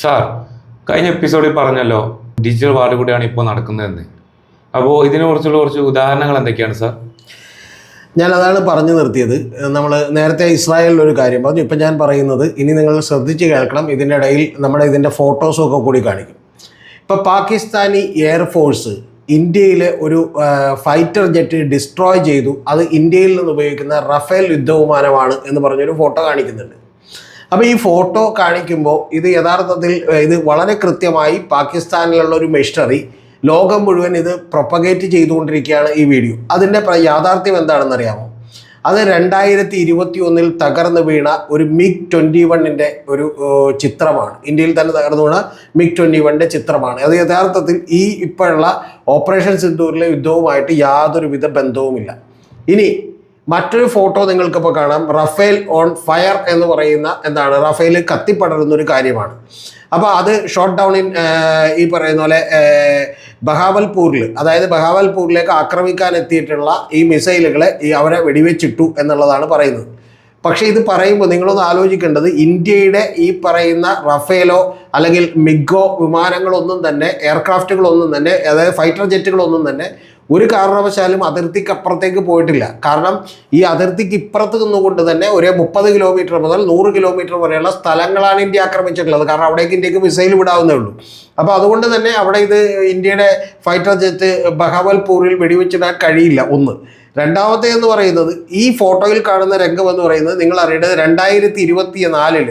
Sir കഴിഞ്ഞ എപ്പിസോഡിൽ പറഞ്ഞല്ലോ ഡിജിറ്റൽ വാർഡ് കൂടിയാണ് ഇപ്പോൾ നടക്കുന്നതെന്ന്. അപ്പോൾ ഇതിനെക്കുറിച്ചുള്ള കുറച്ച് ഉദാഹരണങ്ങൾ എന്തൊക്കെയാണ് സാർ? ഞാൻ അതാണ് പറഞ്ഞു നിർത്തിയത്. നമ്മൾ നേരത്തെ ഇസ്രായേലിൽ ഒരു കാര്യം പറഞ്ഞു. ഇപ്പം ഞാൻ പറയുന്നത് ഇനി നിങ്ങൾ ശ്രദ്ധിച്ച് കേൾക്കണം. ഇതിന്റെ ഇടയിൽ നമ്മുടെ ഇതിന്റെ ഫോട്ടോസും ഒക്കെ കൂടി കാണിക്കും. ഇപ്പോൾ പാകിസ്ഥാനി എയർഫോഴ്സ് ഇന്ത്യയിലെ ഒരു ഫൈറ്റർ ജെറ്റ് ഡിസ്ട്രോയ് ചെയ്തു. അത് ഇന്ത്യയിൽ നിന്ന് ഉപയോഗിക്കുന്ന റഫേൽ യുദ്ധവിമാനമാണ് എന്ന് പറഞ്ഞൊരു ഫോട്ടോ കാണിക്കുന്നുണ്ട്. അപ്പോൾ ഈ ഫോട്ടോ കാണിക്കുമ്പോൾ ഇത് യഥാർത്ഥത്തിൽ ഇത് വളരെ കൃത്യമായി പാകിസ്ഥാനിലുള്ള ഒരു മെഷീനറി ലോകം മുഴുവൻ ഇത് പ്രൊപ്പഗേറ്റ് ചെയ്തുകൊണ്ടിരിക്കുകയാണ് ഈ വീഡിയോ. അതിന്റെ യാഥാർത്ഥ്യം എന്താണെന്നറിയാമോ? അത് രണ്ടായിരത്തി ഇരുപത്തി ഒന്നിൽ തകർന്നു വീണ ഒരു മിഗ് ട്വന്റി വണ്ണിന്റെ ഒരു ചിത്രമാണ്. ഇന്ത്യയിൽ തന്നെ തകർന്നു വീണ മിഗ് ട്വന്റി വണ്ണിന്റെ ചിത്രമാണ്. അത് യഥാർത്ഥത്തിൽ ഈ ഇപ്പോഴുള്ള ഓപ്പറേഷൻ സിന്ധൂരിലെ യുദ്ധവുമായിട്ട് യാതൊരുവിധ ബന്ധവുമില്ല. ഇനി മറ്റൊരു ഫോട്ടോ നിങ്ങൾക്കിപ്പോൾ കാണാം. റഫേൽ ഓൺ ഫയർ എന്ന് പറയുന്ന എന്താണ്? റഫേൽ കത്തിപ്പടരുന്ന ഒരു കാര്യമാണ്. അപ്പോൾ അത് ഷോട്ട് ഡൗൺ ഇൻ ഈ പറയുന്ന പോലെ ബഹാവൽപൂരിൽ അതായത് ബഹാവൽപൂരിലേക്ക് ആക്രമിക്കാൻ എത്തിയിട്ടുള്ള ഈ മിസൈലുകളെ ഈ അവരെ വെടിവെച്ചിട്ടു എന്നുള്ളതാണ് പറയുന്നത്. പക്ഷേ ഇത് പറയുമ്പോൾ നിങ്ങളൊന്ന് ആലോചിക്കേണ്ടത് ഇന്ത്യയുടെ ഈ പറയുന്ന റഫേലോ അല്ലെങ്കിൽ മിഗോ വിമാനങ്ങളൊന്നും തന്നെ എയർക്രാഫ്റ്റുകളൊന്നും തന്നെ അതായത് ഫൈറ്റർ ജെറ്റുകളൊന്നും തന്നെ ഒരു കാരണവശാലും അതിർത്തിക്കപ്പുറത്തേക്ക് പോയിട്ടില്ല. കാരണം ഈ അതിർത്തിക്ക് ഇപ്പുറത്ത് നിന്നുകൊണ്ട് തന്നെ ഒരു മുപ്പത് കിലോമീറ്റർ മുതൽ നൂറ് കിലോമീറ്റർ വരെയുള്ള സ്ഥലങ്ങളാണ് ഇന്ത്യ ആക്രമിച്ചിട്ടുള്ളത്. കാരണം അവിടേക്ക് ഇന്ത്യയ്ക്ക് മിസൈൽ വിടാവുന്നേ ഉള്ളൂ. അപ്പോൾ അതുകൊണ്ട് തന്നെ അവിടെ ഇത് ഇന്ത്യയുടെ ഫൈറ്റർ ജെറ്റ് ബഹവൽപൂരിൽ വെടിവെച്ചിടാൻ കഴിയില്ല. ഒന്ന്. രണ്ടാമത്തെ എന്ന് പറയുന്നത് ഈ ഫോട്ടോയിൽ കാണുന്ന രംഗം എന്ന് പറയുന്നത് നിങ്ങൾ അറിയേണ്ടത് രണ്ടായിരത്തി ഇരുപത്തി നാലിൽ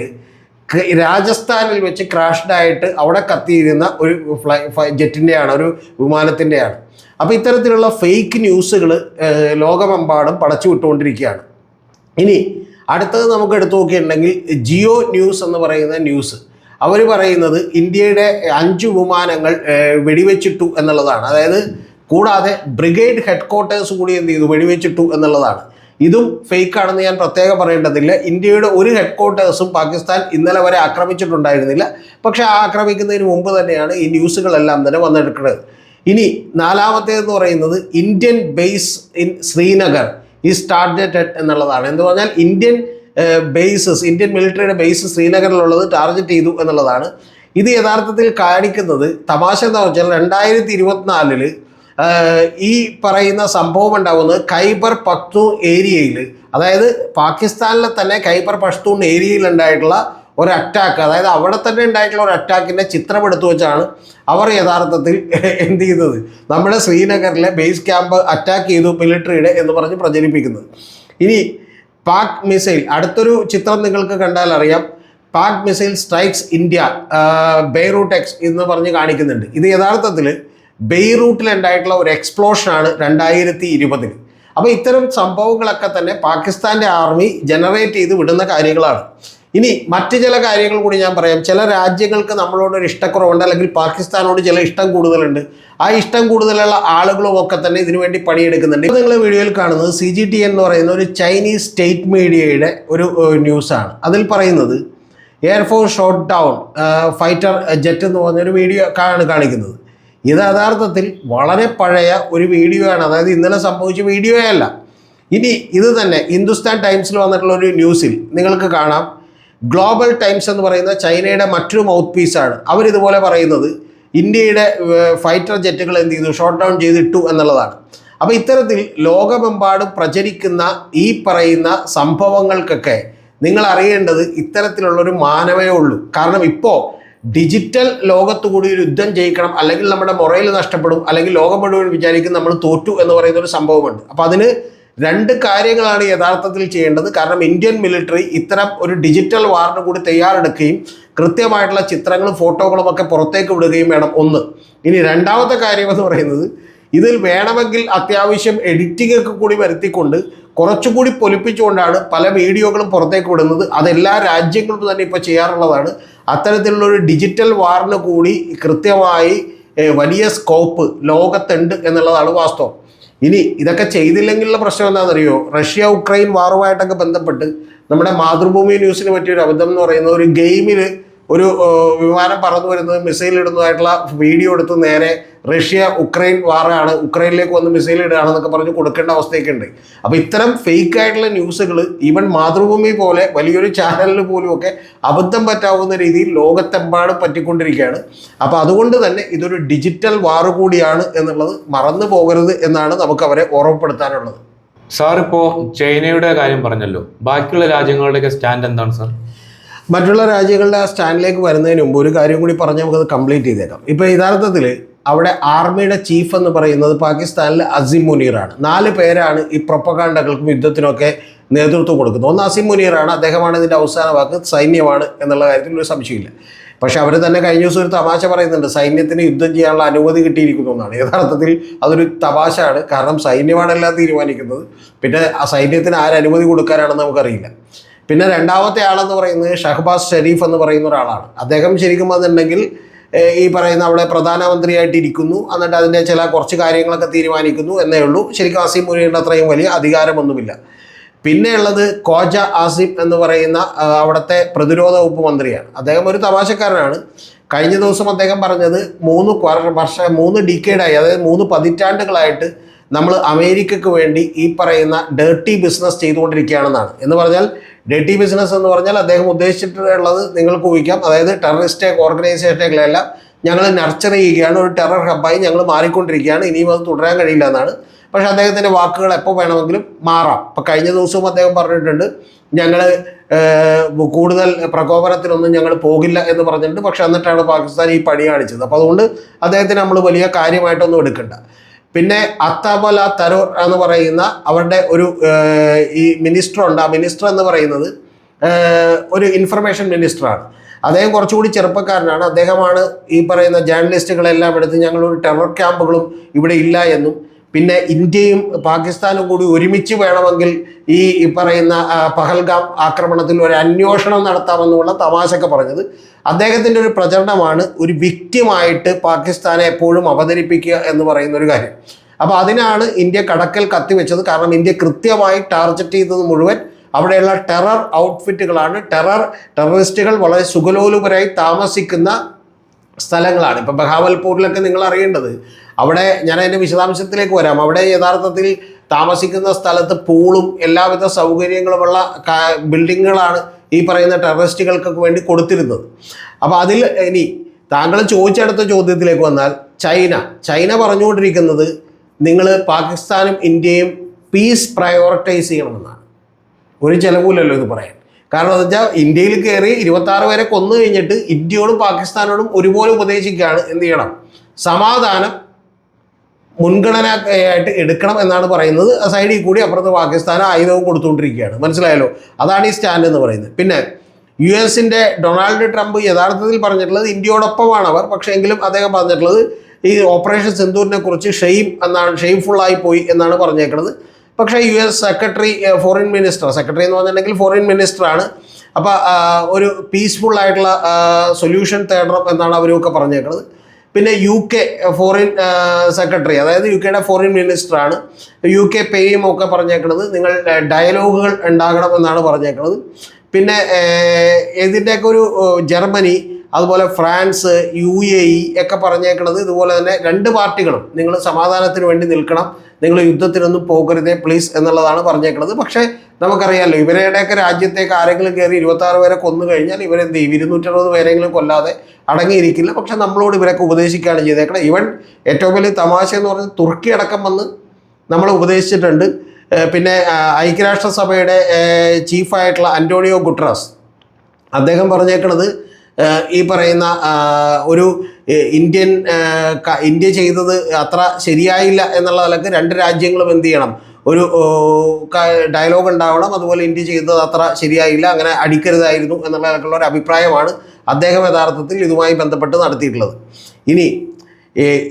രാജസ്ഥാനിൽ വെച്ച് ക്രാഷ്ഡായിട്ട് അവിടെ കത്തിയിരുന്ന ഒരു ഫ്ലൈ ജെറ്റിന്റെയാണ് ഒരു വിമാനത്തിന്റെയാണ് അപ്പോൾ ഇത്തരത്തിലുള്ള ഫേക്ക് ന്യൂസുകൾ ലോകമെമ്പാടും പടച്ചു വിട്ടുകൊണ്ടിരിക്കുകയാണ്. ഇനി അടുത്തത് നമുക്ക് എടുത്തു നോക്കിയിട്ടുണ്ടെങ്കിൽ ജിയോ ന്യൂസ് എന്ന് പറയുന്ന ന്യൂസ്. അവർ പറയുന്നത് ഇന്ത്യയുടെ അഞ്ച് വിമാനങ്ങൾ വെടിവെച്ചിട്ടു എന്നുള്ളതാണ്. അതായത് കൂടാതെ ബ്രിഗേഡ് ഹെഡ്ക്വാർട്ടേഴ്സ് കൂടി എന്ത് ചെയ്തു? വെടിവെച്ചിട്ടു എന്നുള്ളതാണ്. ഇതും ഫേക്കാണെന്ന് ഞാൻ പ്രത്യേകം പറയേണ്ടതില്ല. ഇന്ത്യയുടെ ഒരു ഹെഡ്ക്വാർട്ടേഴ്സും പാകിസ്ഥാൻ ഇന്നലെ വരെ ആക്രമിച്ചിട്ടുണ്ടായിരുന്നില്ല. പക്ഷേ ആ ആക്രമിക്കുന്നതിന് മുമ്പ് തന്നെയാണ് ഈ ന്യൂസുകളെല്ലാം തന്നെ വന്നെടുക്കുന്നത്. ഇനി നാലാമത്തേതെന്ന് പറയുന്നത് ഇന്ത്യൻ ബേസ് ഇൻ ശ്രീനഗർ ഈ ടാർഗറ്റഡ് എന്നുള്ളതാണ്. എന്ന് പറഞ്ഞാൽ ഇന്ത്യൻ ബേസസ് ഇന്ത്യൻ മിലിറ്ററിയുടെ ബേസ് ശ്രീനഗറിലുള്ളത് ടാർഗറ്റ് ചെയ്തു എന്നുള്ളതാണ്. ഇത് യഥാർത്ഥത്തിൽ കാണിക്കുന്നത് തമാശ എന്താ വെച്ചാൽ രണ്ടായിരത്തി ഇരുപത്തിനാലിൽ ഈ പറയുന്ന സംഭവം ഉണ്ടാകുന്നത് ഖൈബർ പഖ്തൂൺ ഏരിയയിൽ അതായത് പാകിസ്ഥാനിലെ തന്നെ ഖൈബർ പഷ്തൂൺ ഏരിയയിൽ ഉണ്ടായിട്ടുള്ള ഒരു അറ്റാക്ക് അതായത് അവിടെ തന്നെ ഉണ്ടായിട്ടുള്ള ഒരു അറ്റാക്കിന്റെ ചിത്രം എടുത്തു വെച്ചാണ് അവർ യഥാർത്ഥത്തിൽ എന്ത് ചെയ്യുന്നത് നമ്മുടെ ശ്രീനഗറിലെ ബേസ് ക്യാമ്പ് അറ്റാക്ക് ചെയ്തു മിലിറ്ററിയുടെ എന്ന് പറഞ്ഞ് പ്രചരിപ്പിക്കുന്നത്. ഇനി പാക് മിസൈൽ അടുത്തൊരു ചിത്രം നിങ്ങൾക്ക് കണ്ടാൽ അറിയാം. Pak missile strikes India Beirut X എന്ന് പറഞ്ഞ് കാണിക്കുന്നുണ്ട്. ഇത് യഥാർത്ഥത്തിൽ ബെയ്റൂട്ടിൽ ഉണ്ടായിട്ടുള്ള ഒരു എക്സ്പ്ലോഷനാണ് രണ്ടായിരത്തി ഇരുപതിൽ അപ്പോൾ ഇത്തരം സംഭവങ്ങളൊക്കെ തന്നെ പാകിസ്ഥാന്റെ ആർമി ജനറേറ്റ് ചെയ്ത് വിടുന്ന കാര്യങ്ങളാണ്. ഇനി മറ്റ് ചില കാര്യങ്ങൾ കൂടി ഞാൻ പറയാം. ചില രാജ്യങ്ങൾക്ക് നമ്മളോട് ഒരു ഇഷ്ടക്കുറവുണ്ട് അല്ലെങ്കിൽ പാകിസ്ഥാനോട് ചില ഇഷ്ടം കൂടുതലുണ്ട്. ആ ഇഷ്ടം കൂടുതലുള്ള ആളുകളും ഒക്കെ തന്നെ ഇതിനുവേണ്ടി പണിയെടുക്കുന്നുണ്ട്. ഇപ്പോൾ നിങ്ങൾ വീഡിയോയിൽ കാണുന്നത് സി ജി ടി എന്ന് പറയുന്ന ഒരു ചൈനീസ് സ്റ്റേറ്റ് മീഡിയയുടെ ഒരു ന്യൂസാണ്. അതിൽ പറയുന്നത് air force shot down fighter jet എന്ന് പറഞ്ഞൊരു വീഡിയോ ആണ് കാണിക്കുന്നത്. ഇത് യഥാർത്ഥത്തിൽ വളരെ പഴയ ഒരു വീഡിയോ ആണ് അതായത് ഇന്നലെ സംഭവിച്ച വീഡിയോയല്ല ഇനി ഇത് തന്നെ ഹിന്ദുസ്ഥാൻ ടൈംസിൽ വന്നിട്ടുള്ള ഒരു ന്യൂസിൽ നിങ്ങൾക്ക് കാണാം. ഗ്ലോബൽ ടൈംസ് എന്ന് പറയുന്ന ചൈനയുടെ മറ്റൊരു മൗത്ത് പീസാണ് അവരിതുപോലെ പറയുന്നത് ഇന്ത്യയുടെ ഫൈറ്റർ ജെറ്റുകൾ എന്ത് ചെയ്തു? ഷോട്ട് ഡൗൺ ചെയ്തിട്ടു എന്നുള്ളതാണ്. അപ്പോൾ ഇത്തരത്തിൽ ലോകമെമ്പാടും പ്രചരിക്കുന്ന ഈ പറയുന്ന സംഭവങ്ങൾക്കൊക്കെ നിങ്ങൾ അറിയേണ്ടത് ഇത്തരത്തിലുള്ളൊരു മാനവേ ഉള്ളൂ. കാരണം ഇപ്പോൾ ഡിജിറ്റൽ ലോകത്തു കൂടി ഒരു യുദ്ധം ജയിക്കണം അല്ലെങ്കിൽ നമ്മുടെ മൊറയിൽ നഷ്ടപ്പെടും അല്ലെങ്കിൽ ലോകം മുഴുവൻ വിചാരിക്കും നമ്മൾ തോറ്റു എന്ന് പറയുന്ന ഒരു സംഭവമുണ്ട്. അപ്പോൾ അതിന് രണ്ട് കാര്യങ്ങളാണ് യഥാർത്ഥത്തിൽ ചെയ്യേണ്ടത്. കാരണം ഇന്ത്യൻ മിലിറ്ററി ഇത്തരം ഒരു ഡിജിറ്റൽ വാറിന് കൂടി തയ്യാറെടുക്കുകയും കൃത്യമായിട്ടുള്ള ചിത്രങ്ങളും ഫോട്ടോകളും ഒക്കെ പുറത്തേക്ക് വിടുകയും വേണം. ഒന്ന്. ഇനി രണ്ടാമത്തെ കാര്യം എന്ന് പറയുന്നത് ഇതിൽ വേണമെങ്കിൽ അത്യാവശ്യം എഡിറ്റിംഗ് ഒക്കെ കൂടി വരുത്തിക്കൊണ്ട് കുറച്ചുകൂടി പൊലിപ്പിച്ചുകൊണ്ടാണ് പല വീഡിയോകളും പുറത്തേക്ക് വിടുന്നത്. അതെല്ലാ രാജ്യങ്ങളും തന്നെ ഇപ്പോൾ ചെയ്യാറുള്ളതാണ്. അത്തരത്തിലുള്ള ഒരു ഡിജിറ്റൽ വാറിന് കൂടി കൃത്യമായി വലിയ സ്കോപ്പ് ലോകത്തുണ്ട് എന്നുള്ളതാണ് വാസ്തവം. ഇനി ഇതൊക്കെ ചെയ്തില്ലെങ്കിലുള്ള പ്രശ്നം എന്താണെന്നറിയോ? റഷ്യ ഉക്രൈൻ വാറുമായിട്ടൊക്കെ ബന്ധപ്പെട്ട് നമ്മുടെ മാതൃഭൂമി ന്യൂസിന് പറ്റിയൊരു അബദ്ധം എന്ന് പറയുന്നത് ഒരു ഗെയിമിൽ ഒരു വിമാനം പറന്നു വരുന്നത് മിസൈൽ ഇടുന്നതായിട്ടുള്ള വീഡിയോ എടുത്ത് നേരെ റഷ്യ ഉക്രൈൻ വാറാണ് ഉക്രൈനിലേക്ക് വന്ന് മിസൈൽ ഇടുകയാണെന്നൊക്കെ പറഞ്ഞ് കൊടുക്കേണ്ട അവസ്ഥയൊക്കെ ഉണ്ട്. അപ്പോൾ ഇത്തരം ഫേക്ക് ആയിട്ടുള്ള ന്യൂസുകൾ ഈവൻ മാതൃഭൂമി പോലെ വലിയൊരു ചാനലിൽ പോലും ഒക്കെ അബദ്ധം പറ്റാവുന്ന രീതിയിൽ ലോകത്തെമ്പാടും പറ്റിക്കൊണ്ടിരിക്കുകയാണ്. അപ്പോൾ അതുകൊണ്ട് തന്നെ ഇതൊരു ഡിജിറ്റൽ വാറ് കൂടിയാണ് എന്നുള്ളത് മറന്നു പോകരുത് എന്നാണ് നമുക്ക് അവരെ ഓർമ്മപ്പെടുത്താനുള്ളത്. സാർ ഇപ്പോൾ ചൈനയുടെ കാര്യം പറഞ്ഞല്ലോ. ബാക്കിയുള്ള രാജ്യങ്ങളുടെയൊക്കെ സ്റ്റാൻഡ് എന്താണ് സാർ മറ്റുള്ള രാജ്യങ്ങളുടെ ആ സ്റ്റാൻഡിലേക്ക് വരുന്നതിന് മുമ്പ് ഒരു കാര്യം കൂടി പറഞ്ഞ് നമുക്കത് കംപ്ലീറ്റ് ചെയ്തേക്കാം. ഇപ്പോൾ യഥാർത്ഥത്തിൽ അവിടെ ആർമിയുടെ ചീഫ് എന്ന് പറയുന്നത് പാകിസ്ഥാനിലെ അസിം മുനീറാണ്. നാല് പേരാണ് ഈ പ്രൊപ്പകാണ്ടകൾക്കും യുദ്ധത്തിനൊക്കെ നേതൃത്വം കൊടുക്കുന്നത്. ഒന്ന് അസിം മുനീറാണ് അദ്ദേഹമാണ് ഇതിന്റെ അവസാന വാക്ക് സൈന്യമാണ് എന്നുള്ള കാര്യത്തിൽ ഒരു സംശയമില്ല. പക്ഷേ അവർ തന്നെ കഴിഞ്ഞ ദിവസം ഒരു തമാശ പറയുന്നുണ്ട് സൈന്യത്തിന് യുദ്ധം ചെയ്യാനുള്ള അനുമതി കിട്ടിയിരിക്കുന്നു എന്നാണ്. യഥാർത്ഥത്തിൽ അതൊരു തമാശയാണ് കാരണം സൈന്യമാണ് എല്ലാം തീരുമാനിക്കുന്നത്. പിന്നെ ആ സൈന്യത്തിന് ആരനുമതി കൊടുക്കാനാണെന്ന് നമുക്കറിയില്ല. പിന്നെ രണ്ടാമത്തെ ആളെന്ന് പറയുന്നത് ഷഹബാസ് ഷെരീഫ് എന്ന് പറയുന്ന ഒരാളാണ്. അദ്ദേഹം ശരിക്കും അതുണ്ടെങ്കിൽ ഈ പറയുന്ന അവിടെ പ്രധാനമന്ത്രിയായിട്ട് ഇരിക്കുന്നു എന്നിട്ട് അതിന്റെ ചില കുറച്ച് കാര്യങ്ങളൊക്കെ തീരുമാനിക്കുന്നു എന്നേ ഉള്ളൂ. ശരിക്കും ആസിം മുനീറിന്റെ അത്രയും വലിയ അധികാരമൊന്നുമില്ല. പിന്നെ ഉള്ളത് കോജ ആസിഫ് എന്ന് പറയുന്ന അവിടുത്തെ പ്രതിരോധ വകുപ്പ് മന്ത്രിയാണ്. അദ്ദേഹം ഒരു തമാശക്കാരനാണ്. കഴിഞ്ഞ ദിവസം അദ്ദേഹം പറഞ്ഞത് മൂന്ന് വർഷ മൂന്ന് ഡിക്കേഡായി അതായത് മൂന്ന് പതിറ്റാണ്ടുകളായിട്ട് നമ്മൾ അമേരിക്കക്ക് വേണ്ടി ഈ പറയുന്ന ഡേർട്ടി ബിസിനസ് ചെയ്തുകൊണ്ടിരിക്കുകയാണെന്നാണ്. എന്ന് പറഞ്ഞാൽ ഡേർട്ടി ബിസിനസ് എന്ന് പറഞ്ഞാൽ അദ്ദേഹം ഉദ്ദേശിച്ചിട്ടുള്ളത് നിങ്ങൾക്ക് ഊഹിക്കാം. അതായത് ടെററിസ്റ്റ് ഓർഗനൈസേഷനുകളെല്ലാം ഞങ്ങൾ നർച്ചർ ചെയ്യുകയാണ്. ഒരു ടെറർ ഹബ്ബായി ഞങ്ങൾ മാറിക്കൊണ്ടിരിക്കുകയാണ്. ഇനിയും അത് തുടരാൻ കഴിയില്ല എന്നാണ്. പക്ഷേ അദ്ദേഹത്തിന്റെ വാക്കുകൾ എപ്പോൾ വേണമെങ്കിലും മാറാം. ഇപ്പം കഴിഞ്ഞ ദിവസവും അദ്ദേഹം പറഞ്ഞിട്ടുണ്ട് ഞങ്ങൾ കൂടുതൽ പ്രകോപനത്തിനൊന്നും ഞങ്ങൾ പോകില്ല എന്ന് പറഞ്ഞിട്ടുണ്ട്. പക്ഷെ എന്നിട്ടാണ് പാകിസ്ഥാൻ ഈ പണി കാണിച്ചത്. അപ്പോൾ അതുകൊണ്ട് അദ്ദേഹത്തിന് നമ്മൾ വലിയ കാര്യമായിട്ടൊന്നും എടുക്കണ്ട. പിന്നെ അത്താബല തരോർ എന്ന് പറയുന്ന അവരുടെ ഒരു ഈ മിനിസ്റ്റർ ഉണ്ട്. ആ മിനിസ്റ്റർ എന്ന് പറയുന്നത് ഒരു ഇൻഫർമേഷൻ മിനിസ്റ്ററാണ് അദ്ദേഹം കുറച്ചുകൂടി ചെറുപ്പക്കാരനാണ്. അദ്ദേഹമാണ് ഈ പറയുന്ന ജേർണലിസ്റ്റുകളെല്ലാം എടുത്ത് ഞങ്ങളൊരു ടെറർ ക്യാമ്പുകളും ഇവിടെ ഇല്ല എന്നും പിന്നെ ഇന്ത്യയും പാകിസ്ഥാനും കൂടി ഒരുമിച്ച് വേണമെങ്കിൽ ഈ പറയുന്ന പഹൽഗാം ആക്രമണത്തിൽ ഒരു അന്വേഷണം നടത്താമെന്നുള്ള തമാശയൊക്കെ പറഞ്ഞത്. അദ്ദേഹത്തിന്റെ ഒരു പ്രചരണമാണ് ഒരു വിക്റ്റിമായിട്ട് പാകിസ്ഥാനെ എപ്പോഴും അവതരിപ്പിക്കുക എന്ന് പറയുന്ന ഒരു കാര്യം. അപ്പോൾ അതിനാണ് ഇന്ത്യ കടക്കൽ കത്തിവെച്ചത്. കാരണം ഇന്ത്യ കൃത്യമായി ടാർഗറ്റ് ചെയ്തത് മുഴുവൻ അവിടെയുള്ള ടെറർ ഔട്ട്ഫിറ്റുകളാണ്. ടെറർ ടെററിസ്റ്റുകൾ വളരെ സുഖലോലുപരായി താമസിക്കുന്ന സ്ഥലങ്ങളാണ്. ഇപ്പം ബഹാവൽപൂരിലൊക്കെ നിങ്ങൾ അറിയേണ്ടത്. അവിടെ ഞാൻ അതിന്റെ വിശദാംശത്തിലേക്ക് വരാം. അവിടെ യഥാർത്ഥത്തിൽ താമസിക്കുന്ന സ്ഥലത്ത് പൂളും എല്ലാവിധ സൗകര്യങ്ങളുമുള്ള ബിൽഡിങ്ങുകളാണ് ഈ പറയുന്ന ടെററിസ്റ്റുകൾക്കൊക്കെ വേണ്ടി കൊടുത്തിരുന്നത്. അപ്പോൾ അതിൽ ഇനി താങ്കൾ ചോദിച്ചെടുത്ത ചോദ്യത്തിലേക്ക് വന്നാൽ ചൈന. ചൈന പറഞ്ഞുകൊണ്ടിരിക്കുന്നത് നിങ്ങൾ പാകിസ്ഥാനും ഇന്ത്യയും പീസ് പ്രയോറിറ്റൈസ് ചെയ്യണമെന്നാണ്. ഒരു ചിലവില്ലല്ലോ ഇത് പറയാൻ. കാരണം എന്ന് വെച്ചാൽ ഇന്ത്യയിൽ കയറി ഇരുപത്താറ് പേരെ കൊന്നു കഴിഞ്ഞിട്ട് ഇന്ത്യയോടും പാകിസ്ഥാനോടും ഒരുപോലെ ഉപദേശിക്കുകയാണ് എന്ത് ചെയ്യണം? സമാധാനം മുൻഗണന ആയിട്ട് എടുക്കണം എന്നാണ് പറയുന്നത്. സൈഡിൽ കൂടി അപ്പുറത്ത് പാകിസ്ഥാൻ ആയുധവും കൊടുത്തുകൊണ്ടിരിക്കുകയാണ്. മനസ്സിലായല്ലോ? അതാണ് ഈ സ്റ്റാൻഡ് എന്ന് പറയുന്നത്. പിന്നെ യു എസിന്റെ ഡൊണാൾഡ് ട്രംപ് യഥാർത്ഥത്തിൽ പറഞ്ഞിട്ടുള്ളത് ഇന്ത്യയോടൊപ്പമാണ് അവർ. പക്ഷേ എങ്കിലും അദ്ദേഹം പറഞ്ഞിട്ടുള്ളത് ഈ ഓപ്പറേഷൻ സിന്ധൂരിനെ കുറിച്ച് ഷെയിം എന്നാണ് ഷെയിംഫുള്ളായി പോയി എന്നാണ് പറഞ്ഞേക്കുന്നത്. പക്ഷേ U S secretary foreign minister secretary എന്ന് പറഞ്ഞിട്ടുണ്ടെങ്കിൽ ഫോറിൻ മിനിസ്റ്ററാണ് അപ്പോൾ ഒരു പീസ്ഫുൾ ആയിട്ടുള്ള സൊല്യൂഷൻ തേടണം എന്നാണ് അവരൊക്കെ പറഞ്ഞേക്കുന്നത് പിന്നെ യു കെ ഫോറിൻ സെക്രട്ടറി അതായത് യു കെയുടെ ഫോറിൻ മിനിസ്റ്ററാണ് യു കെ പേയും ഒക്കെ പറഞ്ഞേക്കുന്നത് നിങ്ങൾ ഡയലോഗുകൾ ഉണ്ടാകണം എന്നാണ് പറഞ്ഞേക്കുന്നത് പിന്നെ ഇതിന്റെയൊക്കെ ഒരു ജർമ്മനി അതുപോലെ ഫ്രാൻസ് യു എ ഇ ഒക്കെ പറഞ്ഞേക്കുന്നത് ഇതുപോലെ തന്നെ രണ്ട് പാർട്ടികളും നിങ്ങൾ സമാധാനത്തിന് വേണ്ടി നിൽക്കണം നിങ്ങൾ യുദ്ധത്തിനൊന്നും പോകരുതേ പ്ലീസ് എന്നുള്ളതാണ് പറഞ്ഞേക്കുന്നത് പക്ഷേ നമുക്കറിയാമല്ലോ ഇവരുടെയൊക്കെ രാജ്യത്തേക്ക് ആരെങ്കിലും കയറി ഇരുപത്താറ് പേരെ കൊന്നു കഴിഞ്ഞാൽ ഇവരെന്ത് ചെയ്യും? ഇരുന്നൂറ്ററുപത് പേരെങ്കിലും കൊല്ലാതെ അടങ്ങിയിരിക്കില്ല. പക്ഷെ നമ്മളോട് ഇവരൊക്കെ ഉപദേശിക്കുകയാണ് ചെയ്തേക്കണം ഇവൻ ഏറ്റവും വലിയ തമാശ എന്ന് പറഞ്ഞാൽ തുർക്കി അടക്കം വന്ന് നമ്മൾ ഉപദേശിച്ചിട്ടുണ്ട്. പിന്നെ ഐക്യരാഷ്ട്രസഭയുടെ ചീഫായിട്ടുള്ള അന്റോണിയോ ഗുട്രാസ് അദ്ദേഹം പറഞ്ഞേക്കണത് ഈ പറയുന്ന ഒരു ഇന്ത്യൻ ഇന്ത്യ ചെയ്തത് അത്ര ശരിയായില്ല എന്നുള്ള നിലയ്ക്ക് രണ്ട് രാജ്യങ്ങളും എന്ത് ചെയ്യണം? ഒരു ഡയലോഗ് ഉണ്ടാവണം. അതുപോലെ ഇന്ത്യ ചെയ്തത് അത്ര ശരിയായില്ല അങ്ങനെ അടിക്കരുതായിരുന്നു എന്നുള്ള നിലക്കുള്ള ഒരു അഭിപ്രായമാണ് അദ്ദേഹം യഥാർത്ഥത്തിൽ ഇതുമായി ബന്ധപ്പെട്ട് നടത്തിയിട്ടുള്ളത്. ഇനി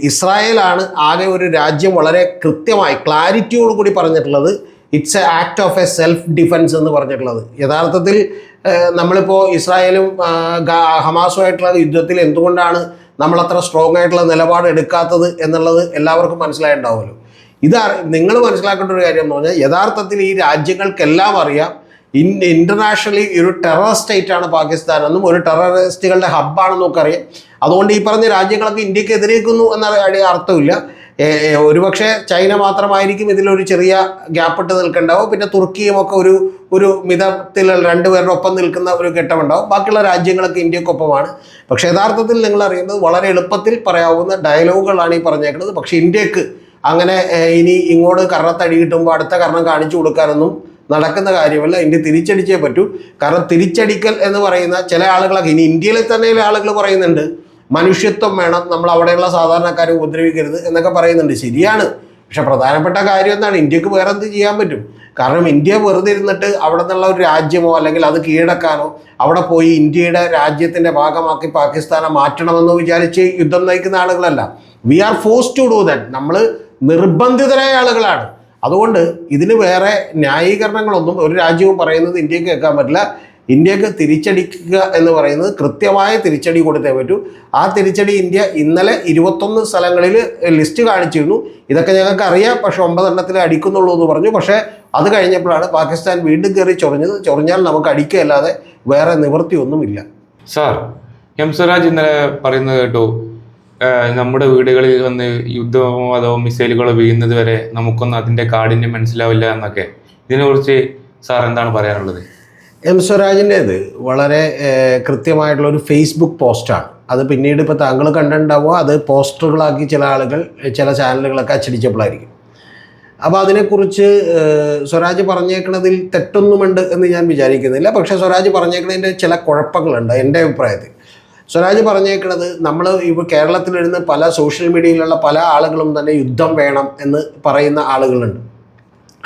ഇസ്രായേലാണ് ആകെ ഒരു രാജ്യം വളരെ കൃത്യമായി ക്ലാരിറ്റിയോട് കൂടി പറഞ്ഞിട്ടുള്ളത് it's a act of a self defence എന്ന് പറഞ്ഞിട്ടുള്ളത്. യഥാർത്ഥത്തിൽ നമ്മളിപ്പോൾ ഇസ്രായേലും ഹമാസുമായിട്ടുള്ള യുദ്ധത്തിൽ എന്തുകൊണ്ടാണ് നമ്മളത്ര സ്ട്രോങ് ആയിട്ടുള്ള നിലപാട് എടുക്കാത്തത് എന്നുള്ളത് എല്ലാവർക്കും മനസ്സിലായി ഉണ്ടാവുമല്ലോ ഇത് നിങ്ങൾ മനസ്സിലാക്കേണ്ട ഒരു കാര്യം എന്ന് പറഞ്ഞാൽ യഥാർത്ഥത്തിൽ ഈ രാജ്യങ്ങൾക്കെല്ലാം അറിയാം ഇൻ ഇന്റർനാഷണലി ഒരു ടെറർ സ്റ്റേറ്റ് ആണ് പാകിസ്ഥാൻ എന്നും ഒരു ടെററിസ്റ്റുകളുടെ ഹബ്ബാണെന്നും ഒക്കെ അറിയാം. അതുകൊണ്ട് ഈ പറഞ്ഞ രാജ്യങ്ങളൊക്കെ ഇന്ത്യയ്ക്ക് എതിരേക്കുന്നു എന്ന അർത്ഥമില്ല. ഒരുപക്ഷെ ചൈന മാത്രമായിരിക്കും ഇതിലൊരു ചെറിയ ഗ്യാപ്പ് ഇട്ട് നിൽക്കേണ്ടാവും. പിന്നെ തുർക്കിയും ഒക്കെ ഒരു ഒരു മിതത്തിൽ രണ്ടുപേരുടെ ഒപ്പം നിൽക്കുന്ന ഒരു ഘട്ടമുണ്ടാവും. ബാക്കിയുള്ള രാജ്യങ്ങളൊക്കെ ഇന്ത്യക്കൊപ്പമാണ്. പക്ഷേ യഥാർത്ഥത്തിൽ നിങ്ങൾ അറിയുന്നത് വളരെ എളുപ്പത്തിൽ പറയാവുന്ന ഡയലോഗുകളാണ് ഈ പറഞ്ഞേക്കുന്നത്. പക്ഷേ ഇന്ത്യയ്ക്ക് അങ്ങനെ ഇനി ഇങ്ങോട്ട് കർണത്തടി കിട്ടുമ്പോൾ അടുത്ത കർണം കാണിച്ചു കൊടുക്കാനൊന്നും നടക്കുന്ന കാര്യമല്ല. ഇന്ത്യ തിരിച്ചടിച്ചേ പറ്റൂ. കാരണം തിരിച്ചടിക്കൽ എന്ന് പറയുന്ന ചില ആളുകളൊക്കെ ഇനി ഇന്ത്യയിൽ തന്നെ ആളുകൾ പറയുന്നുണ്ട്. മനുഷ്യത്വം വേണം നമ്മൾ അവിടെയുള്ള സാധാരണക്കാരെ ഉപദ്രവിക്കരുത് എന്നൊക്കെ പറയുന്നുണ്ട്. ശരിയാണ്. പക്ഷെ പ്രധാനപ്പെട്ട കാര്യം എന്താണ്? ഇന്ത്യയ്ക്ക് വേറെ എന്ത് ചെയ്യാൻ പറ്റും? കാരണം ഇന്ത്യ വെറുതെ ഇരുന്നിട്ട് അവിടെ നിന്നുള്ള ഒരു രാജ്യമോ അല്ലെങ്കിൽ അത് കീഴടക്കാനോ അവിടെ പോയി ഇന്ത്യയുടെ രാജ്യത്തിന്റെ ഭാഗമാക്കി പാകിസ്ഥാനെ മാറ്റണമെന്നോ വിചാരിച്ച് യുദ്ധം നയിക്കുന്ന ആളുകളല്ല. We are force to do that നമ്മൾ നിർബന്ധിതരായ ആളുകളാണ്. അതുകൊണ്ട് ഇതിന് വേറെ ന്യായീകരണങ്ങളൊന്നും ഒരു രാജ്യവും പറയുന്നത് ഇന്ത്യയ്ക്ക് കേൾക്കാൻ പറ്റില്ല. ഇന്ത്യയ്ക്ക് തിരിച്ചടിക്കുക എന്ന് പറയുന്നത് കൃത്യമായ തിരിച്ചടി കൊടുത്തേ പറ്റൂ. ആ തിരിച്ചടി ഇന്ത്യ ഇന്നലെ ഇരുപത്തൊന്ന് സ്ഥലങ്ങളിൽ ലിസ്റ്റ് കാണിച്ചിരുന്നു. ഇതൊക്കെ ഞങ്ങൾക്ക് അറിയാം. പക്ഷെ ഒമ്പതെണ്ണത്തിൽ അടിക്കുന്നുള്ളൂ എന്ന് പറഞ്ഞു. പക്ഷേ അത് കഴിഞ്ഞപ്പോഴാണ് പാകിസ്ഥാൻ വീണ്ടും കയറി ചൊറിഞ്ഞത്. ചൊറിഞ്ഞാൽ നമുക്ക് അടിക്കുകയല്ലാതെ വേറെ നിവൃത്തിയൊന്നുമില്ല. സാർ എം സ്വരാജ് ഇന്നലെ പറയുന്നത് കേട്ടു നമ്മുടെ വീടുകളിൽ വന്ന് യുദ്ധമോ അതോ മിസൈലുകളോ വീഴുന്നത് വരെ നമുക്കൊന്നും അതിന്റെ കാഠിന്യം മനസ്സിലാവില്ല എന്നൊക്കെ. ഇതിനെക്കുറിച്ച് സാർ എന്താണ് പറയാനുള്ളത്? എം സ്വരാജിന്റേത് വളരെ കൃത്യമായിട്ടുള്ള ഒരു ഫേസ്ബുക്ക് പോസ്റ്റാണ് അത് പിന്നീട് ഇപ്പോൾ താങ്കൾ കണ്ടിട്ടുണ്ടാവുക അത് പോസ്റ്ററുകളാക്കി ചില ആളുകൾ ചില ചാനലുകളൊക്കെ അച്ചടിച്ചപ്പോഴായിരിക്കും അപ്പോൾ അതിനെക്കുറിച്ച് സ്വരാജ് പറഞ്ഞേക്കണതിൽ തെറ്റൊന്നുമുണ്ട് എന്ന് ഞാൻ വിചാരിക്കുന്നില്ല. പക്ഷേ സ്വരാജ് പറഞ്ഞേക്കണതിന്റെ ചില കുഴപ്പങ്ങളുണ്ട് എന്റെ അഭിപ്രായത്തിൽ. സ്വരാജ് പറഞ്ഞേക്കണത് നമ്മൾ ഇപ്പോൾ കേരളത്തിലിരുന്ന് പല സോഷ്യൽ മീഡിയയിലുള്ള പല ആളുകളും തന്നെ യുദ്ധം വേണം എന്ന് പറയുന്ന ആളുകളുണ്ട്.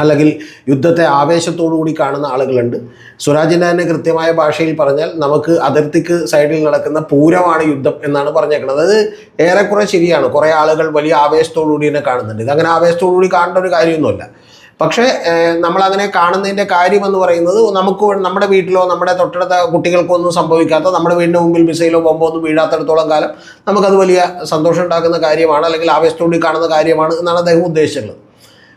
അല്ലെങ്കിൽ യുദ്ധത്തെ ആവേശത്തോടു കൂടി കാണുന്ന ആളുകളുണ്ട്. സ്വരാജിന്റെ തന്നെ കൃത്യമായ ഭാഷയിൽ പറഞ്ഞാൽ നമുക്ക് അതിർത്തിക്ക് സൈഡിൽ നടക്കുന്ന പൂരമാണ് യുദ്ധം എന്നാണ് പറഞ്ഞേക്കുന്നത്. അത് ഏറെക്കുറെ ശരിയാണ്. കുറേ ആളുകൾ വലിയ ആവേശത്തോടു കൂടി തന്നെ കാണുന്നുണ്ട്. ഇതങ്ങനെ ആവേശത്തോടു കൂടി കാണേണ്ട ഒരു കാര്യമൊന്നുമല്ല. പക്ഷേ നമ്മളങ്ങനെ കാണുന്നതിന്റെ കാര്യം എന്ന് പറയുന്നത് നമുക്ക് നമ്മുടെ വീട്ടിലോ നമ്മുടെ തൊട്ടടുത്ത കുട്ടികൾക്കോ ഒന്നും സംഭവിക്കാത്ത നമ്മുടെ വീടിന്റെ മുമ്പിൽ മിസൈലോ ബോംബോ ഒന്നും വീഴാത്തടത്തോളം കാലം നമുക്കത് വലിയ സന്തോഷം ഉണ്ടാക്കുന്ന കാര്യമാണ് അല്ലെങ്കിൽ ആവേശത്തോടി കാണുന്ന കാര്യമാണ് എന്നാണ് അദ്ദേഹം ഉദ്ദേശിച്ചിട്ടുള്ളത്.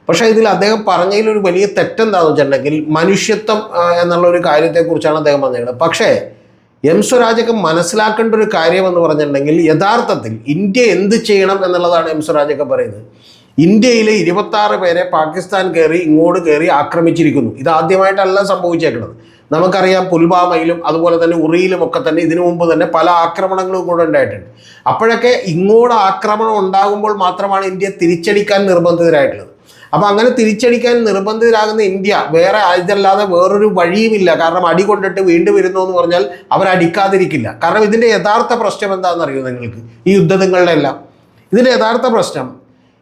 പക്ഷേ ഇതിൽ അദ്ദേഹം പറഞ്ഞതിൽ ഒരു വലിയ തെറ്റെന്താണെന്ന് വെച്ചിട്ടുണ്ടെങ്കിൽ മനുഷ്യത്വം എന്നുള്ള ഒരു കാര്യത്തെക്കുറിച്ചാണ് അദ്ദേഹം പറഞ്ഞിരിക്കുന്നത്. പക്ഷേ എം സ്വരാജൊക്കെ മനസ്സിലാക്കേണ്ട ഒരു കാര്യം എന്ന് പറഞ്ഞിട്ടുണ്ടെങ്കിൽ യഥാർത്ഥത്തിൽ ഇന്ത്യ എന്ത് ചെയ്യണം എന്നുള്ളതാണ് എം സ്വരാജൊക്കെ പറയുന്നത്. ഇന്ത്യയിലെ ഇരുപത്താറ് പേരെ പാകിസ്ഥാൻ കയറി ഇങ്ങോട്ട് കയറി ആക്രമിച്ചിരിക്കുന്നു. ഇത് ആദ്യമായിട്ടല്ല സംഭവിച്ചേക്കുന്നത് നമുക്കറിയാം പുൽവാമയിലും അതുപോലെ തന്നെ ഉറിയിലും ഒക്കെ തന്നെ ഇതിനു മുമ്പ് തന്നെ പല ആക്രമണങ്ങളും കൂടെ ഉണ്ടായിട്ടുണ്ട്. അപ്പോഴൊക്കെ ഇങ്ങോട്ട് ആക്രമണം ഉണ്ടാകുമ്പോൾ മാത്രമാണ് ഇന്ത്യ തിരിച്ചടിക്കാൻ നിർബന്ധിതരായിട്ടുള്ളത്. അപ്പോൾ അങ്ങനെ തിരിച്ചടിക്കാൻ നിർബന്ധിതരാകുന്ന ഇന്ത്യ വേറെ ഇതല്ലാതെ വേറൊരു വഴിയുമില്ല. കാരണം അടി കൊണ്ടിട്ട് വീണ്ടും വരുന്നു എന്ന് പറഞ്ഞാൽ അവരടിക്കാതിരിക്കില്ല കാരണം ഇതിന്റെ യഥാർത്ഥ പ്രശ്നം എന്താണെന്ന് അറിയോ നിങ്ങൾക്ക്? ഈ യുദ്ധങ്ങളുടെ എല്ലാം. ഇതിന്റെ യഥാർത്ഥ പ്രശ്നം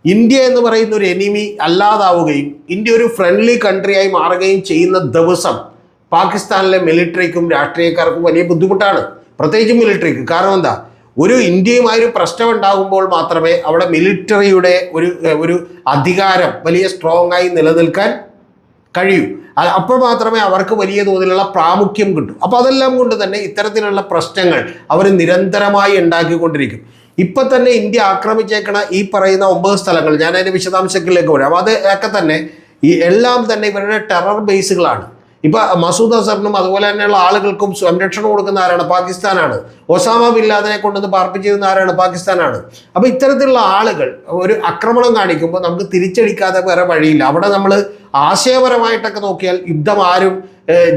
ഇന്ത്യ എന്ന് പറയുന്ന ഒരു എനിമി അല്ലാതാവുകയും ഇന്ത്യ ഒരു ഫ്രണ്ട്ലി കൺട്രി ആയി മാറുകയും ചെയ്യുന്ന ദിവസം പാകിസ്ഥാനിലെ മിലിറ്ററിക്കും രാഷ്ട്രീയക്കാർക്കും വലിയ ബുദ്ധിമുട്ടാണ്. പ്രത്യേകിച്ചും മിലിറ്ററിക്ക് കാരണം എന്താ? ഒരു ഇന്ത്യയുമായി ഒരു പ്രശ്നം ഉണ്ടാകുമ്പോൾ മാത്രമേ അവിടെ മിലിറ്ററിയുടെ ഒരു ഒരു അധികാരം വലിയ സ്ട്രോങ് ആയി നിലനിൽക്കാൻ കഴിയൂ. അപ്പോൾ മാത്രമേ അവർക്ക് വലിയ തോതിലുള്ള പ്രാമുഖ്യം കിട്ടൂ. അപ്പോൾ അതെല്ലാം കൊണ്ട് തന്നെ ഇത്തരത്തിലുള്ള പ്രശ്നങ്ങൾ അവർ നിരന്തരമായി ഉണ്ടാക്കിക്കൊണ്ടിരിക്കും. ഇപ്പൊ തന്നെ ഇന്ത്യ ആക്രമിച്ചേക്കണ ഈ പറയുന്ന ഒമ്പത് സ്ഥലങ്ങൾ ഞാൻ അതിന്റെ വിശദാംശങ്ങളിലേക്ക് വരാം. ഒക്കെ തന്നെ ഈ എല്ലാം തന്നെ ഇവരുടെ ടെറർ ബേസുകളാണ് ഇപ്പൊ മസൂദ് അസറിനും അതുപോലെ തന്നെയുള്ള ആളുകൾക്കും സംരക്ഷണം കൊടുക്കുന്ന ആരാണ്? പാകിസ്ഥാനാണ്. ഒസാമ ബില്ലാദിനെ ലാദനെ കൊണ്ടുവന്ന് പാർപ്പിച്ചിരുന്ന ആരാണ്? പാകിസ്ഥാനാണ്. അപ്പൊ ഇത്തരത്തിലുള്ള ആളുകൾ ഒരു ആക്രമണം കാണിക്കുമ്പോൾ നമുക്ക് തിരിച്ചടിക്കാതെ വേറെ വഴിയില്ല. അവിടെ നമ്മൾ ആശയപരമായിട്ടൊക്കെ നോക്കിയാൽ യുദ്ധം ആരും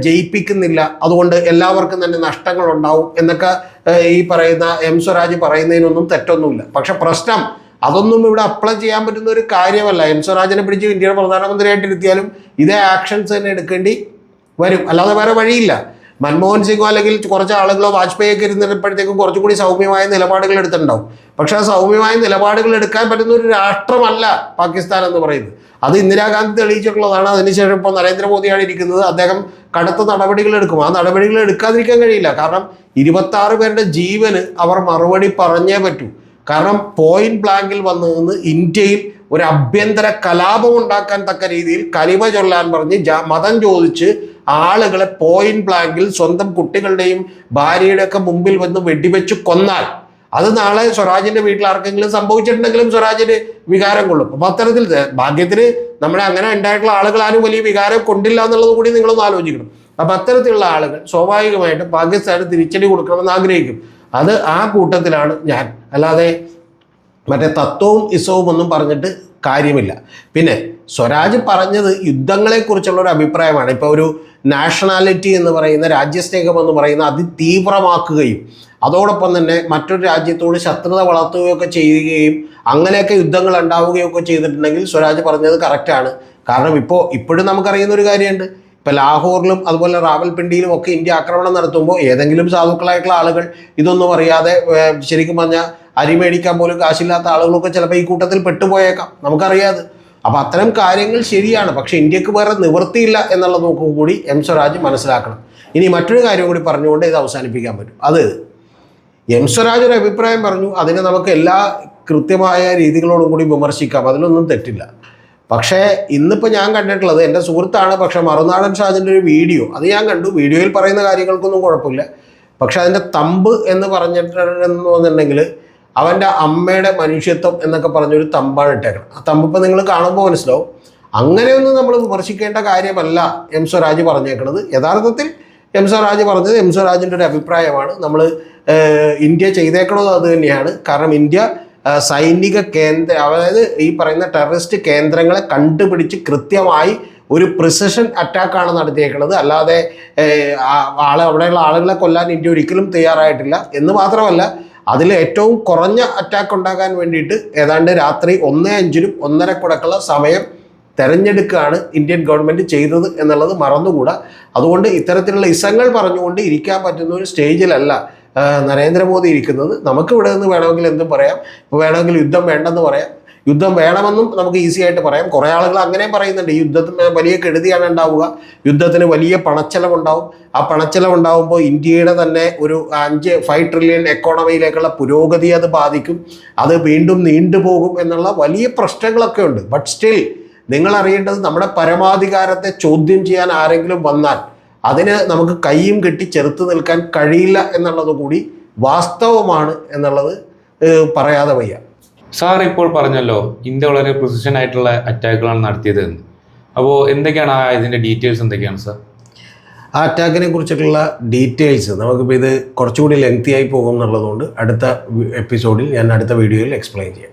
ജയിപ്പിക്കുന്നില്ല. അതുകൊണ്ട് എല്ലാവർക്കും തന്നെ നഷ്ടങ്ങൾ ഉണ്ടാവും എന്നൊക്കെ ഈ പറയുന്ന എം സ്വരാജ് പറയുന്നതിനൊന്നും തെറ്റൊന്നുമില്ല. പക്ഷെ പ്രശ്നം അതൊന്നും ഇവിടെ അപ്ലൈ ചെയ്യാൻ പറ്റുന്ന ഒരു കാര്യമല്ല. എം സ്വരാജിനെ പിടിച്ച് ഇന്ത്യയുടെ പ്രധാനമന്ത്രിയായിട്ട് ഇരുത്തിയാലും ഇതേ ആക്ഷൻസ് തന്നെ എടുക്കേണ്ടി വരും. അല്ലാതെ വേറെ വഴിയില്ല. മൻമോഹൻ സിംഗോ അല്ലെങ്കിൽ കുറച്ച് ആളുകളോ വാജ്പേയി ഒക്കെ ഇരുന്നപ്പോഴത്തേക്കും കുറച്ചുകൂടി സൗമ്യമായ നിലപാടുകൾ എടുത്തിട്ടുണ്ടാവും. പക്ഷെ ആ സൗമ്യമായ നിലപാടുകൾ എടുക്കാൻ പറ്റുന്ന ഒരു രാഷ്ട്രമല്ല പാകിസ്ഥാൻ എന്ന് പറയുന്നത്. അത് ഇന്ദിരാഗാന്ധി തെളിയിച്ചിട്ടുള്ളതാണ്. അതിനുശേഷം ഇപ്പോൾ നരേന്ദ്രമോദിയാണ് ഇരിക്കുന്നത്. അദ്ദേഹം കടുത്ത നടപടികൾ എടുക്കും. ആ നടപടികൾ എടുക്കാതിരിക്കാൻ കഴിയില്ല. കാരണം ഇരുപത്തി ആറ് പേരുടെ ജീവന് അവർ മറുപടി പറഞ്ഞേ പറ്റൂ. കാരണം പോയിന്റ് ബ്ലാങ്കിൽ വന്നു നിന്ന് ഇന്ത്യയിൽ ഒരു അഭ്യന്തര കലാപം ഉണ്ടാക്കാൻ തക്ക രീതിയിൽ കലിമ ചൊല്ലാൻ പറഞ്ഞ് മതം ചോദിച്ച് ആളുകളെ പോയിന്റ് ബ്ലാങ്കിൽ സ്വന്തം കുട്ടികളുടെയും ഭാര്യയുടെ ഒക്കെ മുമ്പിൽ വന്ന് വെടിവെച്ച് കൊന്നാൽ. അത് നാളെ സ്വരാജിന്റെ വീട്ടിൽ ആർക്കെങ്കിലും സംഭവിച്ചിട്ടുണ്ടെങ്കിലും സ്വരാജിന് വികാരം കൊള്ളും അപ്പൊ അത്തരത്തിൽ ഭാഗ്യത്തിന് നമ്മുടെ അങ്ങനെ ഉണ്ടായിട്ടുള്ള ആളുകൾ ആരും വലിയ വികാരം കൊണ്ടില്ല എന്നുള്ളത് കൂടി നിങ്ങളൊന്ന് ആലോചിക്കണം. അപ്പം അത്തരത്തിലുള്ള ആളുകൾ സ്വാഭാവികമായിട്ടും പാകിസ്ഥാന് തിരിച്ചടി കൊടുക്കണമെന്ന് ആഗ്രഹിക്കും. അത് ആ കൂട്ടത്തിലാണ് ഞാൻ. അല്ലാതെ മറ്റേ തത്വവും ഇസവും ഒന്നും പറഞ്ഞിട്ട് കാര്യമില്ല. പിന്നെ സ്വരാജ് പറഞ്ഞത് യുദ്ധങ്ങളെക്കുറിച്ചുള്ള ഒരു അഭിപ്രായമാണ്. ഇപ്പോൾ ഒരു നാഷണാലിറ്റി എന്ന് പറയുന്ന രാജ്യസ്നേഹം എന്ന് പറയുന്ന അതിതീവ്രമാക്കുകയും അതോടൊപ്പം തന്നെ മറ്റൊരു രാജ്യത്തോട് ശത്രുത വളർത്തുകയൊക്കെ ചെയ്യുകയും അങ്ങനെയൊക്കെ യുദ്ധങ്ങൾ ഉണ്ടാവുകയൊക്കെ ചെയ്തിട്ടുണ്ടെങ്കിൽ സ്വരാജ് പറഞ്ഞത് കറക്റ്റാണ് കാരണം ഇപ്പോൾ ഇപ്പോഴും നമുക്കറിയുന്ന ഒരു കാര്യമുണ്ട്. ഇപ്പോൾ ലാഹോറിലും അതുപോലെ റാവൽപിണ്ടിയിലും ഒക്കെ ഇന്ത്യ ആക്രമണം നടത്തുമ്പോൾ ഏതെങ്കിലും സാധുക്കളായിട്ടുള്ള ആളുകൾ ഇതൊന്നും അറിയാതെ ശരിക്കും പറഞ്ഞാൽ അരി മേടിക്കാൻ പോലും കാശില്ലാത്ത ആളുകളൊക്കെ ചിലപ്പോൾ ഈ കൂട്ടത്തിൽ പെട്ടുപോയേക്കാം. നമുക്കറിയാതെ. അപ്പോൾ അത്തരം കാര്യങ്ങൾ ശരിയാണ്. പക്ഷേ ഇന്ത്യയ്ക്ക് വേറെ നിവൃത്തിയില്ല എന്നുള്ള നോക്കും കൂടി എം സ്വരാജ് മനസ്സിലാക്കണം. ഇനി മറ്റൊരു കാര്യം കൂടി പറഞ്ഞുകൊണ്ട് ഇത് അവസാനിപ്പിക്കാൻ പറ്റും. അത് എം സ്വരാജ് ഒരു അഭിപ്രായം പറഞ്ഞു. അതിനെ നമുക്ക് എല്ലാ കൃത്യമായ രീതികളോടും കൂടി വിമർശിക്കാം. അതിലൊന്നും തെറ്റില്ല. പക്ഷേ ഇന്നിപ്പോൾ ഞാൻ കണ്ടിട്ടുള്ളത് എന്റെ സുഹൃത്താണ്. പക്ഷേ മറുനാടൻ ഷാജിന്റെ ഒരു വീഡിയോ അത് ഞാൻ കണ്ടു. വീഡിയോയിൽ പറയുന്ന കാര്യങ്ങൾക്കൊന്നും കുഴപ്പമില്ല. പക്ഷെ അതിന്റെ തമ്പ് എന്ന് പറഞ്ഞിട്ടുണ്ടെന്നുണ്ടെങ്കിൽ അവന്റെ അമ്മയുടെ മനുഷ്യത്വം എന്നൊക്കെ പറഞ്ഞൊരു തമ്പാണ് ഇട്ടേക്കണം ആ തമ്പ് നിങ്ങൾ കാണുമ്പോൾ മനസ്സിലാവും. അങ്ങനെയൊന്നും നമ്മൾ വിമർശിക്കേണ്ട കാര്യമല്ല എം സ്വരാജ് പറഞ്ഞേക്കണത്. യഥാർത്ഥത്തിൽ എം സ്വരാജ് പറഞ്ഞത് എം സ്വരാജിന്റെ ഒരു അഭിപ്രായമാണ്. നമ്മൾ ഇന്ത്യ ചെയ്തേക്കണത് അത് തന്നെയാണ്. കാരണം ഇന്ത്യ സൈനിക കേന്ദ്ര അതായത് ഈ പറയുന്ന ടെററിസ്റ്റ് കേന്ദ്രങ്ങളെ കണ്ടുപിടിച്ച് കൃത്യമായി ഒരു പ്രിസിഷൻ അറ്റാക്കാണ് നടത്തിയേക്കുന്നത് അല്ലാതെ ആളെ അവിടെയുള്ള ആളുകളെ കൊല്ലാൻ ഇന്ത്യ ഒരിക്കലും തയ്യാറായിട്ടില്ല. എന്ന് മാത്രമല്ല അതിൽ ഏറ്റവും കുറഞ്ഞ അറ്റാക്ക് ഉണ്ടാക്കാൻ വേണ്ടിയിട്ട് ഏതാണ്ട് രാത്രി ഒന്നേ അഞ്ചിനും ഒന്നര കുടക്കുള്ള സമയം തെരഞ്ഞെടുക്കുകയാണ് ഇന്ത്യൻ ഗവൺമെന്റ് ചെയ്തത് എന്നുള്ളത് മറന്നുകൂടാ. അതുകൊണ്ട് ഇത്തരത്തിലുള്ള ഇസങ്ങൾ പറഞ്ഞുകൊണ്ട് ഇരിക്കാൻ പറ്റുന്ന ഒരു സ്റ്റേജിലല്ല നരേന്ദ്രമോദി ഇരിക്കുന്നത്. നമുക്ക് ഇവിടെ നിന്ന് വേണമെങ്കിൽ എന്തും പറയാം. ഇപ്പോൾ വേണമെങ്കിൽ യുദ്ധം വേണ്ടെന്ന് പറയാം. യുദ്ധം വേണമെന്നും നമുക്ക് ഈസി ആയിട്ട് പറയാം. കുറേ ആളുകൾ അങ്ങനെ പറയുന്നുണ്ട്. യുദ്ധത്തിന് വലിയ കെടുതിയാണ് ഉണ്ടാവുക. യുദ്ധത്തിന് വലിയ പണച്ചെലവുണ്ടാവും. ആ പണച്ചെലവുണ്ടാവുമ്പോൾ ഇന്ത്യയുടെ തന്നെ ഒരു അഞ്ച് ഫൈവ് ട്രില്യൺ എക്കോണമിയിലേക്കുള്ള പുരോഗതി അത് ബാധിക്കും. അത് വീണ്ടും നീണ്ടുപോകും എന്നുള്ള വലിയ പ്രശ്നങ്ങളൊക്കെ ഉണ്ട്. ബട്ട് സ്റ്റിൽ നിങ്ങൾ അറിയേണ്ടത് നമ്മുടെ പരമാധികാരത്തെ ചോദ്യം ചെയ്യാൻ ആരെങ്കിലും വന്നാൽ അതിന് നമുക്ക് കൈയും കെട്ടി ചെറുത്ത് നിൽക്കാൻ കഴിയില്ല എന്നുള്ളത് കൂടി വാസ്തവമാണ് എന്നുള്ളത് പറയാതെ വയ്യ. സാർ ഇപ്പോൾ പറഞ്ഞല്ലോ ഇന്ത്യ വളരെ പ്രിസിഷൻ ആയിട്ടുള്ള അറ്റാക്കുകളാണ് നടത്തിയത് എന്ന് അപ്പോൾ എന്തൊക്കെയാണ് ആ ഇതിന്റെ ഡീറ്റെയിൽസ് എന്തൊക്കെയാണ് സാർ? ആ അറ്റാക്കിനെ കുറിച്ചിട്ടുള്ള ഡീറ്റെയിൽസ് നമുക്കിപ്പോൾ ഇത് കുറച്ചുകൂടി ലെങ്തി ആയി പോകും എന്നുള്ളതുകൊണ്ട് അടുത്ത എപ്പിസോഡിൽ ഞാൻ അടുത്ത വീഡിയോയിൽ എക്സ്പ്ലെയിൻ ചെയ്യാം.